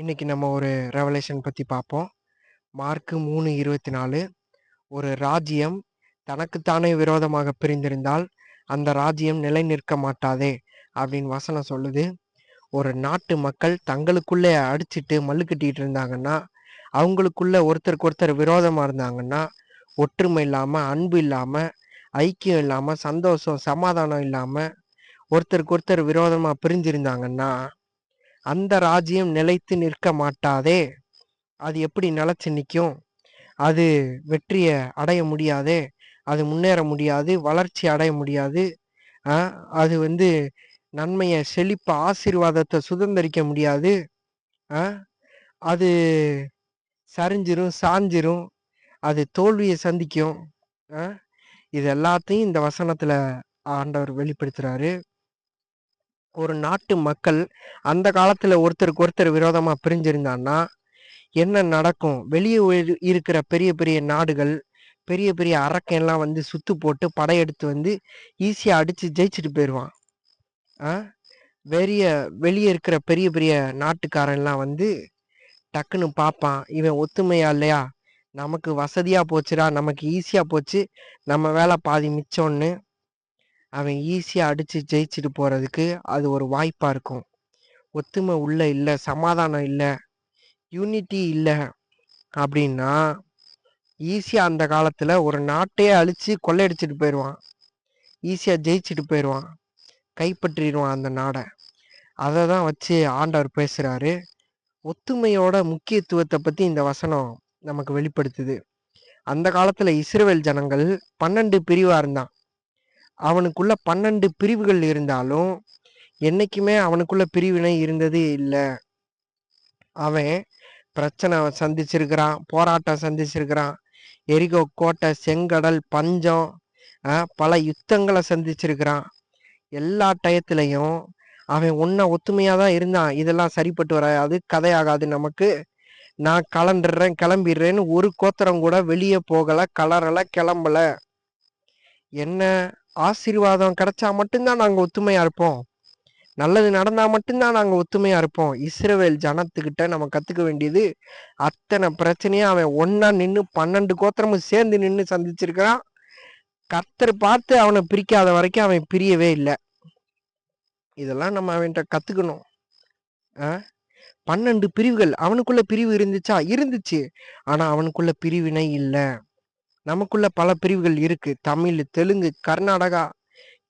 இன்னைக்கு நம்ம ஒரு ரெவலேஷன் பற்றி பார்ப்போம். மார்க்கு மூணு இருபத்தி நாலு ஒரு ராஜ்யம் தனக்குத்தானே விரோதமாக பிரிந்திருந்தால், அந்த ராஜ்யம் நிலை நிற்க மாட்டாதே! அப்படின்னு வசனம் சொல்லுது. ஒரு நாட்டு மக்கள் தங்களுக்குள்ளே அடிச்சுட்டு மல்லு கட்டிகிட்டு இருந்தாங்கன்னா, அவங்களுக்குள்ள ஒருத்தருக்கு ஒருத்தர் விரோதமாக இருந்தாங்கன்னா, ஒற்றுமை இல்லாமல் அன்பு இல்லாமல் ஐக்கியம் இல்லாமல் சந்தோஷம், சமாதானம் இல்லாமல் ஒருத்தருக்கு ஒருத்தர் விரோதமாக பிரிஞ்சிருந்தாங்கன்னா, அந்த ராஜ்யம் நிலைத்து நிற்க மாட்டாதே! அது எப்படி நிலைச்சு நிற்கும் அது வெற்றியை அடைய முடியாதே! அது முன்னேற முடியாது. வளர்ச்சி அடைய முடியாது. அது வந்து நன்மையை செழிப்ப, ஆசீர்வாதத்தை சுதந்தரிக்க முடியாது. அது சரிஞ்சிரும், சாஞ்சிரும். அது தோல்வியை சந்திக்கும். இது எல்லாத்தையும் இந்த வசனத்துல ஆண்டவர் வெளிப்படுத்துறாரு. ஒரு நாட்டு மக்கள் அந்த காலத்தில் ஒருத்தருக்கு ஒருத்தர் விரோதமாக பிரிஞ்சிருந்தான்னா, என்ன நடக்கும்? வெளியே இருக்கிற பெரிய பெரிய நாடுகள், பெரிய பெரிய அரக்கன்லாம் வந்து சுத்து போட்டு படையெடுத்து வந்து ஈஸியாக அடித்து ஜெயிச்சுட்டு போயிடுவான் ஆ வெறிய வெளியே இருக்கிற பெரிய பெரிய நாட்டுக்காரன்லாம் வந்து டக்குன்னு பார்ப்பான். இவன் ஒத்துமையா இல்லையா? நமக்கு வசதியாக போச்சுடா! நமக்கு ஈஸியாக போச்சு. நம்ம வேலை பாதி மிச்சம்னு. அவன் ஈஸியாக அடித்து ஜெயிச்சுட்டு போகிறதுக்கு அது ஒரு வாய்ப்பாக இருக்கும். ஒத்துமை உள்ள இல்லை சமாதானம் இல்லை யூனிட்டி இல்லை அப்படின்னா, ஈஸியாக அந்த காலத்தில் ஒரு நாட்டையே அழித்து கொள்ளையடிச்சிட்டு போயிடுவான் ஈஸியாக ஜெயிச்சுட்டு போயிடுவான் கைப்பற்றிடுவான் அந்த நாடை அதை தான் வச்சு ஆண்டவர் பேசுகிறாரு ஒத்துமையோட முக்கியத்துவத்தை பற்றி இந்த வசனம் நமக்கு வெளிப்படுத்துது. அந்த காலத்தில் இஸ்ரேல் ஜனங்கள் பன்னெண்டு பிரிவாக இருந்தான். அவனுக்குள்ள 12 பிரிவுகள் இருந்தாலும், என்னைக்குமே அவனுக்குள்ள பிரிவினை இருந்தது இல்லை அவன் பிரச்சனை சந்திச்சிருக்கிறான், போராட்டம் சந்திச்சிருக்கிறான். எரிகோ கோட்டை, செங்கடல், பஞ்சம், பல யுத்தங்களை சந்திச்சிருக்கிறான். எல்லா டயத்துலயும் அவன் ஒன்றா ஒத்துமையாக தான் இருந்தான். இதெல்லாம் சரிப்பட்டு வராது, கதையாகாது நமக்கு. நான் கலண்டுறேன், கிளம்பிடுறேன்னு ஒரு கோத்திரம் கூட வெளியே போகலை கலரலை கிளம்பல. என்ன ஆசீர்வாதம் கிடைச்சா மட்டும்தான் நாங்கள் நாங்க ஒத்துமையா இருப்போம். நல்லது நடந்தா மட்டும்தான் நாங்கள் நாங்க ஒத்துமையா இருப்போம். இஸ்ரேவேல் ஜனத்துக்கிட்ட நம்ம கத்துக்க வேண்டியது, அத்தனை பிரச்சனையும் அவன் ஒன்றா நின்று பன்னெண்டு கோத்திரமும் சேர்ந்து நின்று சந்திச்சிருக்கிறான். கத்தர் பார்த்து அவனை பிரிக்காத வரைக்கும் அவன் பிரியவே இல்லை இதெல்லாம் நம்ம அவன்கிட்ட கத்துக்கணும். பன்னெண்டு பிரிவுகள். அவனுக்குள்ள பிரிவு இருந்துச்சா? இருந்துச்சு. ஆனா அவனுக்குள்ள பிரிவினை இல்லை நமக்குள்ள பல பிரிவுகள் இருக்கு. தமிழ், தெலுங்கு, கர்நாடகா,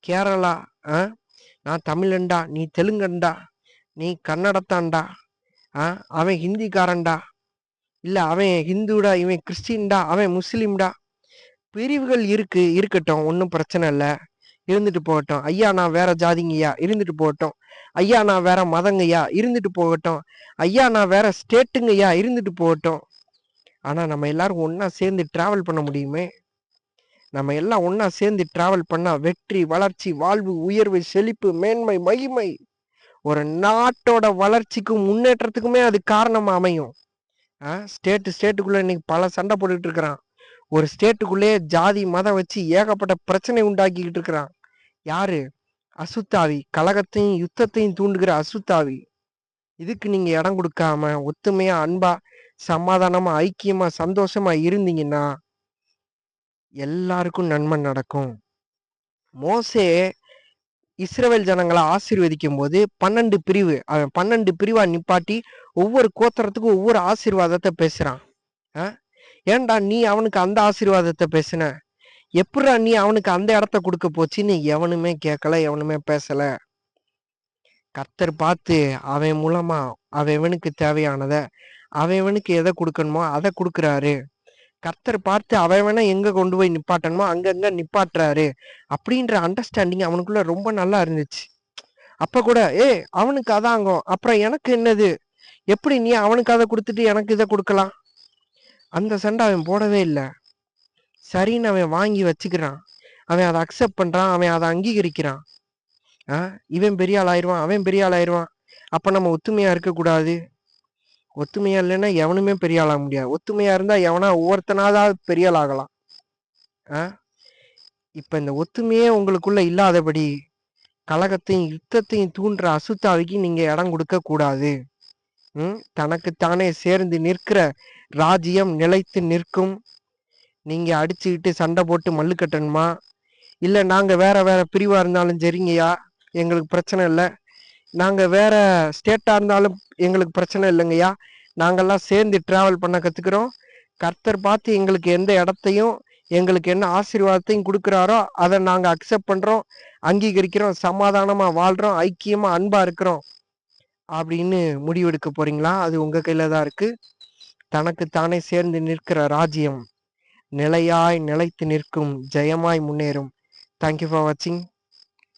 கேரளா, ஆ நான் தமிழண்டா நீ தெலுங்கண்டா நீ கன்னடத்தான்டா, ஆ அவன் ஹிந்திக்காரன்டா, இல்லை அவன் ஹிந்துடா, இவன் கிறிஸ்டின்டா, அவன் முஸ்லீம்டா பிரிவுகள் இருக்கு, இருக்கட்டும். ஒன்றும் பிரச்சனை இல்லை இருந்துட்டு போகட்டும். ஐயா நான் வேற ஜாதிங்கய்யா, இருந்துட்டு போகட்டும். ஐயா நான் வேற மதங்கய்யா, இருந்துட்டு போகட்டும். ஐயா நான் வேற ஸ்டேட்டுங்கய்யா, இருந்துட்டு போகட்டும். ஆனால் நம்ம எல்லாரும் ஒன்றா சேர்ந்து ட்ராவல் பண்ண முடியுமே! நம்ம எல்லாம் ஒன்றா சேர்ந்து ட்ராவல் பண்ணால் வெற்றி, வளர்ச்சி, வாழ்வு, உயர்வு, செழிப்பு, மேன்மை, மகிமை ஒரு நாட்டோட வளர்ச்சிக்கும், முன்னேற்றத்துக்குமே அது காரணமாக அமையும். ஆ ஸ்டேட்டு ஸ்டேட்டுக்குள்ளே இன்னைக்கு பல சண்டை போட்டுக்கிட்டு இருக்கிறான். ஒரு ஸ்டேட்டுக்குள்ளேயே ஜாதி, மதம் வச்சு ஏகப்பட்ட பிரச்சனை உண்டாக்கிக்கிட்டு இருக்கிறான். யாரு? அசுத்தாவி. கழகத்தையும் யுத்தத்தையும் தூண்டுகிற அசுத்தாவி. இதுக்கு நீங்கள் இடம் கொடுக்காம ஒத்துமையாக அன்பா, சமாதானமா, ஐக்கியமா, சந்தோஷமா இருந்தீங்கன்னா எல்லாருக்கும் நன்மை நடக்கும். மோசே இஸ்ரேல் ஜனங்களை ஆசீர்வதிக்கும் போது பன்னெண்டு பிரிவு. அவன் 12 பிரிவா நிப்பாட்டி, ஒவ்வொரு கோத்திரத்துக்கும் ஒவ்வொரு ஆசீர்வாதத்தை பேசுறான். ஏன்டா நீ அவனுக்கு அந்த ஆசீர்வாதத்தை பேசுன? எப்படா நீ அவனுக்கு அந்த இடத்த குடுக்க போச்சுன்னு எவனுமே கேட்கல, எவனுமே பேசல. கத்தர் பார்த்து அவன் மூலமா அவனவனுக்கு தேவையானதை அவனுக்கு எதை கொடுக்கணுமோ அதை கொடுக்குறாரு கர்த்தர் பார்த்து அவனவன எங்க கொண்டு போய் நிப்பாட்டணுமோ அங்கங்க நிப்பாட்டுறாரு. அப்படின்ற அண்டர்ஸ்டாண்டிங் அவனுக்குள்ள ரொம்ப நல்லா இருந்துச்சு. அப்ப கூட, ஏய் அவனுக்கு அதாங்கும். அப்புறம் எனக்கு என்னது? எப்படி நீ அவனுக்கு அதை கொடுத்துட்டு எனக்கு இதை கொடுக்கலாம் அந்த சண்டை அவன் போடவே இல்லை சரின்னு அவன் வாங்கி வச்சுக்கிறான். அவன் அதை அக்செப்ட் பண்றான். அவன் அதை அங்கீகரிக்கிறான். அ இவன் பெரிய ஆள் ஆயிடுவான் அவன் பெரிய ஆள் ஆயிடுவான் அப்ப நம்ம ஒத்துமையா இருக்கக்கூடாது. ஒத்துமையா இல்லைன்னா எவனுமே பெரிய ஆளாக முடியாது. ஒத்துமையா இருந்தா எவனா ஒவ்வொருத்தனாதான் பெரிய ஆள் ஆகலாம். இப்ப இந்த ஒத்துமையே உங்களுக்குள்ள இல்லாதபடி, கலகத்தையும், யுத்தத்தையும் தூண்டுற அசுத்தாவிக்கு நீங்க இடம் கொடுக்க கூடாது. ம் தனக்குத்தானே சேர்ந்து நிற்கிற ராஜ்யம் நிலைத்து நிற்கும் நீங்க அடிச்சுக்கிட்டு சண்டை போட்டு மல்லு கட்டணுமா இல்லை நாங்கள் வேற வேற பிரிவாக இருந்தாலும் சரிங்கய்யா எங்களுக்கு பிரச்சனை இல்லை நாங்கள் வேற ஸ்டேட்டாக இருந்தாலும் எங்களுக்கு பிரச்சனை இல்லைங்கய்யா. நாங்கள்லாம் சேர்ந்து ட்ராவல் பண்ண கற்றுக்குறோம் கர்த்தர் பார்த்து எங்களுக்கு எந்த இடத்தையும் எங்களுக்கு என்ன ஆசீர்வாதத்தையும் கொடுக்குறாரோ அதை நாங்கள் அக்செப்ட் பண்ணுறோம் அங்கீகரிக்கிறோம். சமாதானமாக வாழ்கிறோம் ஐக்கியமாக அன்பாக இருக்கிறோம். அப்படின்னு முடிவெடுக்க போகிறீங்களா அது உங்கள் கையில் தான் இருக்குது தனக்கு தானே சேர்ந்து நிற்கிற ராஜ்யம். நிலையாய் நிலைத்து நிற்கும். ஜெயமாய் முன்னேறும். தேங்க்யூ ஃபார் வாட்சிங்